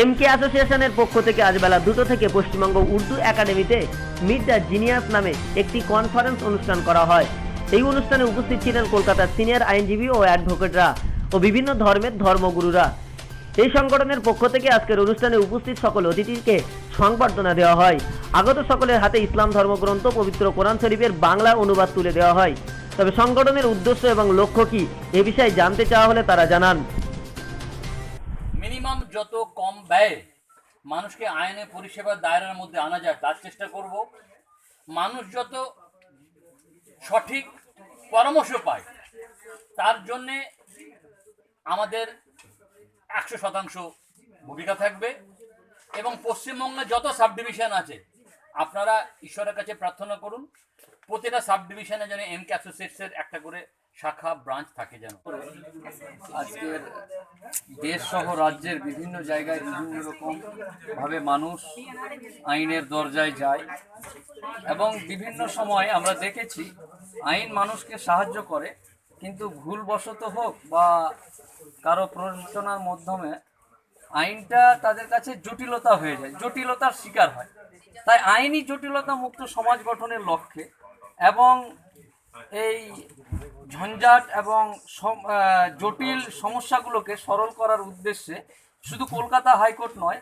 M K অ্যাসোসিয়েশনের পক্ষ থেকে আজ বেলা দুটো থেকে পশ্চিমবঙ্গ উর্দু একাডেমিতে মিট দ্য জিনিয়াস নামে একটি কনফারেন্স অনুষ্ঠান করা হয়। এই অনুষ্ঠানে উপস্থিত ছিলেন কলকাতার সিনিয়র আইনজীবী ও অ্যাডভোকেটরা ও বিভিন্ন ধর্মের ধর্মগুরুরা। এই সংগঠনের পক্ষ থেকে আজকের অনুষ্ঠানে উপস্থিত সকল অতিথিকে সংবর্ধনা দেওয়া হয়। আগত সকলের হাতে ইসলাম ধর্মগ্রন্থ, পবিত্র কোরআন শরীফের বাংলা অনুবাদ তুলে দেওয়া হয়। তবে সংগঠনের উদ্দেশ্য এবং লক্ষ্য কি, এ বিষয়ে জানতে চাওয়া হলে তারা জানান। যত কম ব্যয়ে মানুষকে আইনে পরিষেবার দায়রার মধ্যে আনা যায়, তার চেষ্টা করব। মানুষ যত সঠিক পরামর্শ পায়, তার জন্যে আমাদের একশো শতাংশ ভূমিকা থাকবে এবং পশ্চিমবঙ্গে যত সাব ডিভিশন আছে, আপনারা ঈশ্বরের কাছে প্রার্থনা করুন, প্রতিটা সাব ডিভিশনে যেন এম কে অ্যাসোসিয়েটসের একটা করে শাখা, ব্রাঞ্চ থাকে যেন। আজকের দেশ সহ রাজ্যের বিভিন্ন জায়গায় বিভিন্ন রকম ভাবে মানুষ আইনের দরজায় যায়। এবং বিভিন্ন সময় আমরা দেখেছি আইন মানুষকে সাহায্য করে, কিন্তু ভুলবশত হোক বা কারও প্ররোচনার মাধ্যমে আইনটা তাদের কাছে জটিলতা হয়ে যায়, জটিলতার শিকার হয়। তাই আইনি জটিলতা মুক্ত সমাজ গঠনের লক্ষ্যে এবং এই ঝঞ্ঝাট এবং জটিল সমস্যাগুলোকে সরল করার উদ্দেশ্যে শুধু কলকাতা হাইকোর্ট নয়,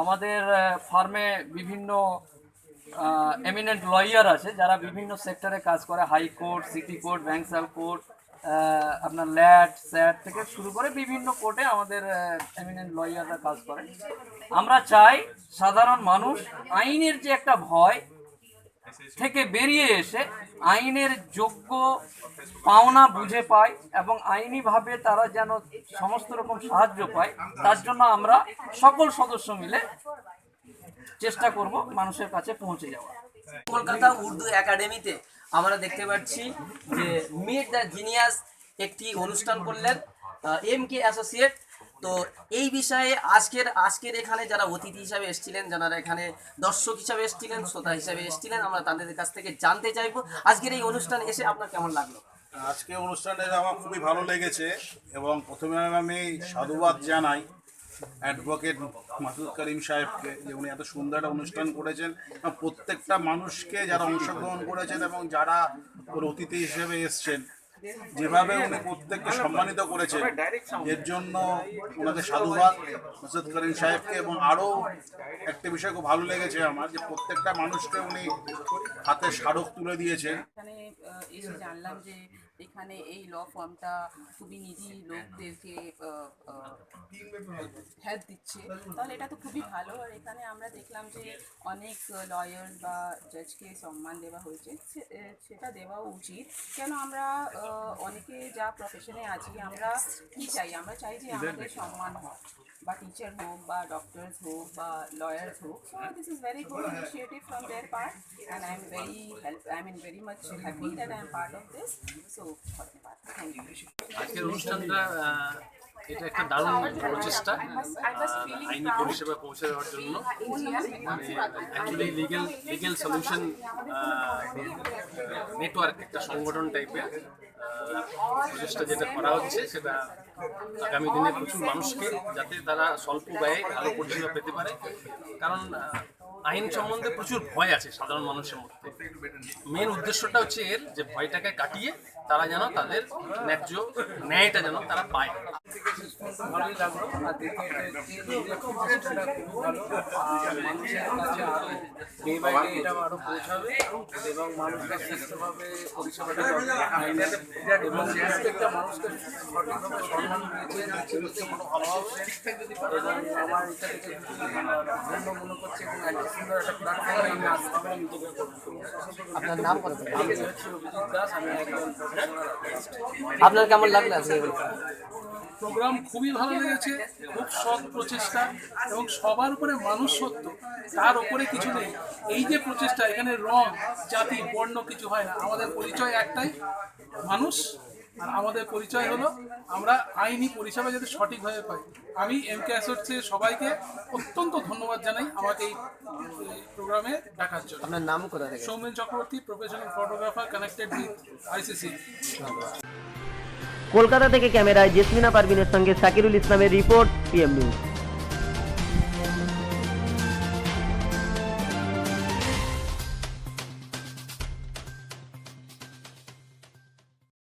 আমাদের ফার্মে বিভিন্ন এমিনেন্ট লয়ার আছে যারা বিভিন্ন সেক্টরে কাজ করে, high court, city court Bankshall court আপনার ল্যাট, স্যাট থেকে শুরু করে বিভিন্ন কোর্টে আমাদের এমিনেন্ট লয়াররা কাজ করে আমরা চাই সাধারণ মানুষ আইনের যে একটা ভয় থেকে বেরিয়ে এসে আইনের যোগ্য পাওনা বুঝে পায় এবং আইনিভাবে তারা যেন সমস্ত রকম সাহায্য পায়, তার জন্য আমরা সকল সদস্য মিলে চেষ্টা করব মানুষের কাছে পৌঁছে যাওয়া কলকাতা উর্দু একাডেমিতে আমরা দেখতে পাচ্ছি যে মিট দ্য জিনিয়াস একটি অনুষ্ঠান করলেন এম কে অ্যাসোসিয়েট তো এই বিষয়ে আজকের আজকের এখানে যারা অতিথি হিসাবে এসেছিলেন, যারা এখানে দর্শক হিসাবে এসেছিলেন, শ্রোতা হিসাবে এসেছিলেন, আমরা তাদের কাছ থেকে জানতে চাইব। আজকের এই অনুষ্ঠান এসে আপনার কেমন লাগল? আজকে অনুষ্ঠানটা আমার খুবই ভালো লেগেছে এবং প্রথমে আমি সাধুবাদ জানাই অ্যাডভোকেট মাসুদ করিম সাহেবকে যে উনি এত সুন্দর একটা অনুষ্ঠান করেছেন। প্রত্যেকটা মানুষকে যারা অংশগ্রহণ করেছেন এবং যারা অতিথি হিসেবে এসছেন যেভাবে উনি প্রত্যেককে সম্মানিত করেছেন, এর জন্য ওনাকে সাধুবাদ মুসদ করিম সাহেবকে এবং আরও একটা বিষয় খুব ভালো লেগেছে আমার, যে প্রত্যেকটা মানুষকে উনি হাতে স্মারক তুলে দিয়েছেন। জানলাম যে এখানে এই ল ফর্মটা খুবই নিধি লোকদেরকে হেল্প দিচ্ছে। তাহলে এটা তো খুবই ভালো। আর এখানে আমরা দেখলাম যে অনেক লয়ার বা জাজকে সম্মান দেওয়া হয়েছে। সেটা দেওয়াও উচিত। কেন আমরা অনেকে যা প্রফেশনে আছি আমরা কি চাই? আমরা চাই যে আমাদের সম্মান হোক বা টিচার হোক বা ডক্টরস হোক বা লয়ার্স হোক। So this is very good initiative from their part and I am very help I mean very much happy that I am part of this so আজকের অনুষ্ঠানটা এটা একটা দারুণ প্রচেষ্টা আইনি পরিষেবা পৌঁছে দেওয়ার জন্য। মানে লিগেল লিগেল সলিউশন নেটওয়ার্ক একটা সংগঠন টাইপের প্রচেষ্টা যেটা করা হচ্ছে, সেটা আগামী দিনে প্রচুর মানুষকে যাতে তারা স্বল্প ব্যয়ে ভালো পরিষেবা পেতে পারে। কারণ আইন সম্বন্ধে প্রচুর ভয় আছে সাধারণ মানুষের মধ্যে। মেন উদ্দেশ্যটা হচ্ছে এর যে ভয়টাকে কাটিয়ে তারা যেন তাদের ন্যায্য ন্যায়টা যেন তারা পায়। ভালোই লাগল আর দ্বিতীয়ত হচ্ছে এই ভালো আর মানুষের কাছে আরও ডে বাই ডে এটা আরও পৌঁছাবে এবং সুস্থভাবে পরিষেবাটা এবং প্রত্যেকটা মানুষকে সঠিকভাবে সম্মান দিয়েছে সেগুলোতে কোনো অভাব এবং আমার এটা থেকে ধন্য মনে করছে এবং একটা সুন্দর একটা প্ল্যাটফর্মে আমি আসতে পারি নিজেকে আপনার নাম কত আমি হচ্ছে অভিজিৎ দাস আমি একজন আপনার কেমন লাগল? প্রোগ্রাম খুবই ভালো লেগেছে খুব সৎ প্রচেষ্টা এবং সবার উপরে মানুষ সত্য তার উপরে কিছু নেই। এই যে প্রচেষ্টা এখানে রং জাতি বর্ণ কিছু হয় না। আমাদের পরিচয় একটাই মানুষ। আর আমাদের পরিচয় হলো আমরা আইনি পরিষেবা যাতে সঠিকভাবে পাই। আমি এম কে অ্যাসোসিয়েটসের সবাইকে অত্যন্ত ধন্যবাদ জানাই আমাকে এই প্রোগ্রামে দেখার জন্য। আপনার নাম কোথা থেকে? Soumen Chakraborty professional photographer connected with ICC Kolkata থেকে ক্যামেরায় জেসমিনা পারভিনের সঙ্গে সাকিরুল ইসলামের রিপোর্ট পিএম নিউজ।